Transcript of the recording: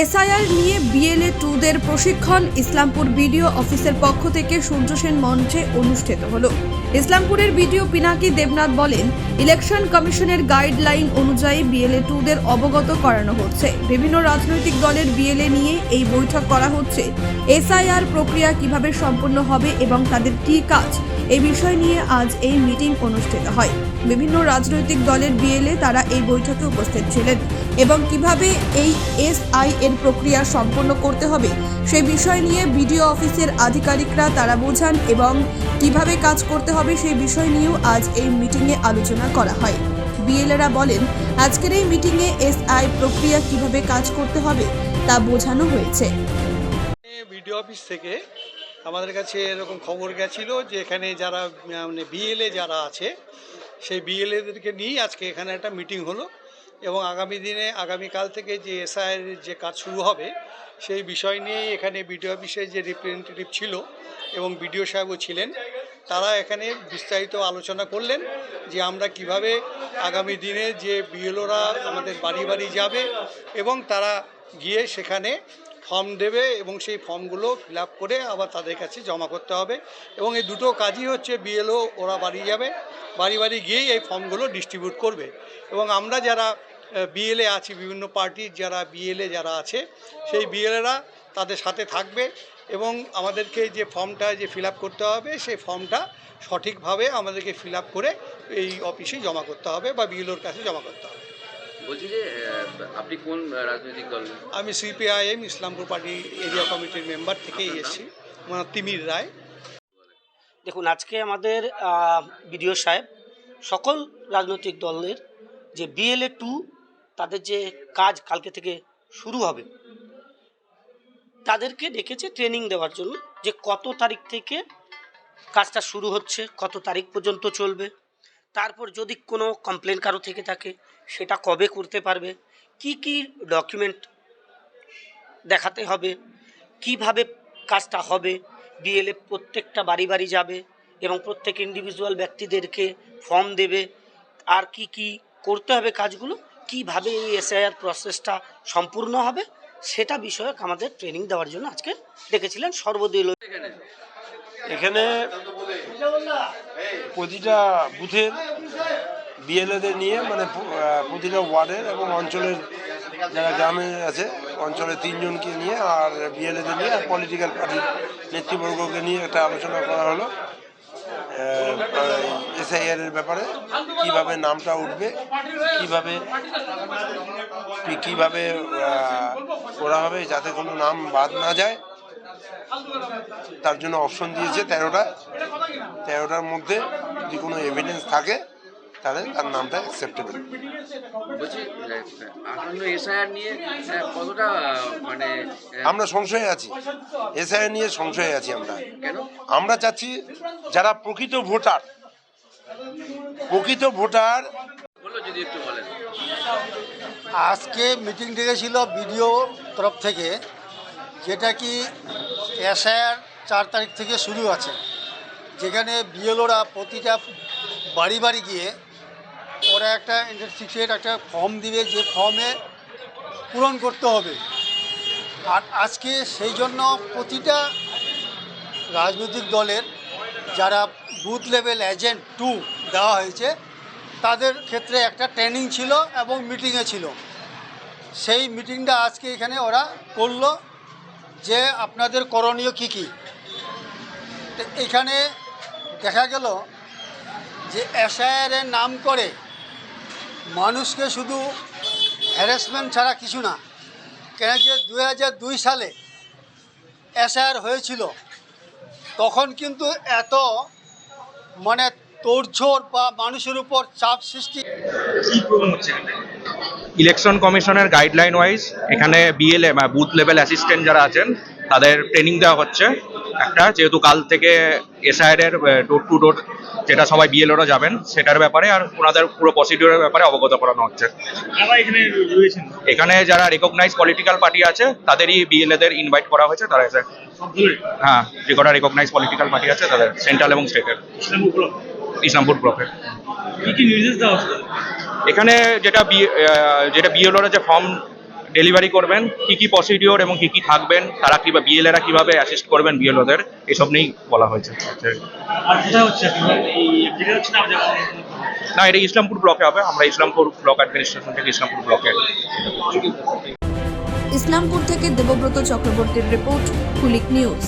SIR নিয়ে BLA টুদের প্রশিক্ষণ, Islampur BDO অফিসের পক্ষ থেকে সূর্য সেন মঞ্চে অনুষ্ঠিত হলো। ইসলামপুরের বিডিও পিনাকি দেবনাথ বলেন, ইলেকশন কমিশনের গাইডলাইন অনুযায়ী বিএলএ টুদের অবগত করানো হচ্ছে। বিভিন্ন রাজনৈতিক দলের বিএলএ নিয়ে এই বৈঠক করা হচ্ছে। এসআইআর প্রক্রিয়া কীভাবে সম্পন্ন হবে এবং তাদের কী কাজ এই বিষয় নিয়ে আজ এই মিটিং অনুষ্ঠিত হয়। বিভিন্ন রাজনৈতিক দলের বিএলএ তারা এই বৈঠকে উপস্থিত ছিলেন এবং কীভাবে এই এসআই এর প্রক্রিয়া সম্পন্ন করতে হবে। সেই বিষয় নিয়ে বিডিও অফিসের আধিকারিকরা তারা বোঝান এবং কীভাবে কাজ করতে হবে সেই বিষয় নিয়েও আজ এই মিটিংয়ে আলোচনা করা হয়। বিএলএরা বলেন, আজকের এই মিটিংয়ে এসআই প্রক্রিয়া কীভাবে কাজ করতে হবে তা বোঝানো হয়েছে। বিডিও অফিস থেকে আমাদের কাছে এরকম খবর গেছিল যে এখানে যারা মানে বিএলএ যারা আছে, সেই বিএলএদেরকে নিয়েই আজকে এখানে একটা মিটিং হলো। এবং আগামী দিনে, আগামীকাল থেকে যে এসআইয়ের যে কাজ শুরু হবে, সেই বিষয় নিয়েই এখানে বিডিও অফিসের যে রিপ্রেজেন্টেটিভ ছিল এবং বিডিও সাহেবও ছিলেন, তারা এখানে বিস্তারিত আলোচনা করলেন যে আমরা কীভাবে আগামী দিনে যে বিএলওরা আমাদের বাড়ি বাড়ি যাবে এবং তারা গিয়ে সেখানে ফর্ম দেবে এবং সেই ফর্মগুলো ফিল করে আবার তাদের কাছে জমা করতে হবে। এবং এই দুটো কাজই হচ্ছে বিএলও ওরা বাড়ি যাবে। বাড়ি বাড়ি গিয়েই এই ফর্মগুলো ডিস্ট্রিবিউট করবে। এবং আমরা যারা বিএলএ আছি, বিভিন্ন পার্টির যারা বিএলএ যারা আছে, সেই বিএলএরা তাদের সাথে থাকবে এবং আমাদেরকে যে ফর্মটা যে ফিল করতে হবে, সেই ফর্মটা সঠিকভাবে আমাদেরকে ফিল করে এই অফিসে জমা করতে হবে বা বিএলওর কাছে জমা করতে হবে। বলছি যে আপনি কোন রাজনৈতিক দল? আমি সিপিআইএম ইসলামপুর পার্টি এরিয়া কমিটির মেম্বার থেকেই এসেছি। মানে তিমির রায়। দেখুন আজকে আমাদের বিডিও সাহেব সকল রাজনৈতিক দলের যে বিএলএ টু তাদের যে কাজ কালকে থেকে শুরু হবে তাদেরকে ডেকেছে ট্রেনিং দেওয়ার জন্য যে কত তারিখ থেকে কাজটা শুরু হচ্ছে কত তারিখ পর্যন্ত চলবে। তারপর যদি কোনো কমপ্লেন কারও থেকে থাকে, সেটা কবে করতে পারবে? কি কি ডকুমেন্ট দেখাতে হবে? কীভাবে কাজটা হবে? বিএলএ প্রত্যেকটা বাড়ি বাড়ি যাবে এবং প্রত্যেক ইন্ডিভিজুয়াল ব্যক্তিদেরকে ফর্ম দেবে। আর কি কি করতে হবে কাজগুলো? কীভাবে এই এসআইআর প্রসেসটা সম্পূর্ণ হবে? সেটা বিষয়ক আমাদের ট্রেনিং দেওয়ার জন্য আজকে দেখেছিলেন সর্বদলীয়। এখানে প্রতিটা বুথের বিএলএদের নিয়ে মানে প্রতিটা ওয়ার্ডের এবং অঞ্চলের যারা গ্রামে আছে, অঞ্চলের তিনজনকে নিয়ে আর বিএলএদের নিয়ে আর পলিটিক্যাল পার্টির নেতৃবর্গকে নিয়ে একটা আলোচনা করা হলো। এসআইআর এর ব্যাপারে কীভাবে নামটা উঠবে, কীভাবে কীভাবে করা হবে যাতে কোনো নাম বাদ না যায়, তার জন্য অপশন দিয়েছে তেরোটা। তেরোটার মধ্যে যদি কোনো এভিডেন্স থাকে তাহলে তার নামটা অ্যাকসেপ্টেবল মানে আমরা সংশয়ে আছি। এসআই নিয়ে সংশয়ে আছি আমরা। কেন? আমরা চাচ্ছি যারা প্রকৃত ভোটার প্রকৃত ভোটার বলল যদি একটু বলেন। আজকে মিটিং ডেকেছিল বিডিও তরফ থেকে যেটা কি এসআইআর চার তারিখ থেকে শুরু আছে। যেখানে বিএলওরা প্রতিটা বাড়ি বাড়ি গিয়ে ওরা একটা ইন্টারসিক্সের একটা ফর্ম দিবে, যে ফর্মে পূরণ করতে হবে। আর আজকে সেই জন্য প্রতিটা রাজনৈতিক দলের যারা বুথ লেভেল এজেন্ট টু দেওয়া হয়েছে, তাদের ক্ষেত্রে একটা ট্রেনিং ছিল এবং মিটিংয়ে ছিল। সেই মিটিংটা আজকে এখানে ওরা করল যে আপনাদের করণীয় কী কী? এখানে দেখা গেল যে এসআইআরের নাম করে মানুষকে শুধু হ্যারাসমেন্ট ছাড়া কিছু না, কেন যে দু সালে এসআইআর হয়েছিল, তখন কিন্তু এত মানে তোড়ঝোড় বা মানুষের উপর চাপ সৃষ্টি ইলেকশন কমিশনের গাইডলাইন ওয়াইজ এখানে বিএলএ বুথ লেভেল অ্যাসিস্ট্যান্ট যারা আছেন, তাদের ট্রেনিং দেওয়া হচ্ছে। একটা যেহেতু কাল থেকে এসআইআর এর ডোর টু ডোর যেটা সবাই বিএলওরা যাবেন সেটার ব্যাপারে আর ওনাদের পুরো প্রসিডিওরের ব্যাপারে অবগত করানো হচ্ছে। এখানে যারা রেকগনাইজ পলিটিক্যাল পার্টি আছে তাদেরই বিএলএদের ইনভাইট করা হয়েছে তারা এসে হ্যাঁ যে কটা রেকগনাইজ পলিটিক্যাল পার্টি আছে তাদের সেন্ট্রাল এবং স্টেটের ইসলামপুর ব্লকের। এখানে যেটা যেটা বিএলওরা যে ফর্ম ডেলিভারি করবেন কি কি প্রসিডিওর এবং কি কি থাকবেন তারা কীভাবে বিএলএরা কীভাবে অ্যাসিস্ট করবেন বিএলওদের এসব নিয়েই বলা হয়েছে। না এটা ইসলামপুর ব্লকে হবে আমরা ইসলামপুর ব্লক অ্যাডমিনিস্ট্রেশন থেকে ইসলামপুর ব্লকে ইসলামপুর থেকে দেবব্রত চক্রবর্তীর রিপোর্ট কুলিক নিউজ।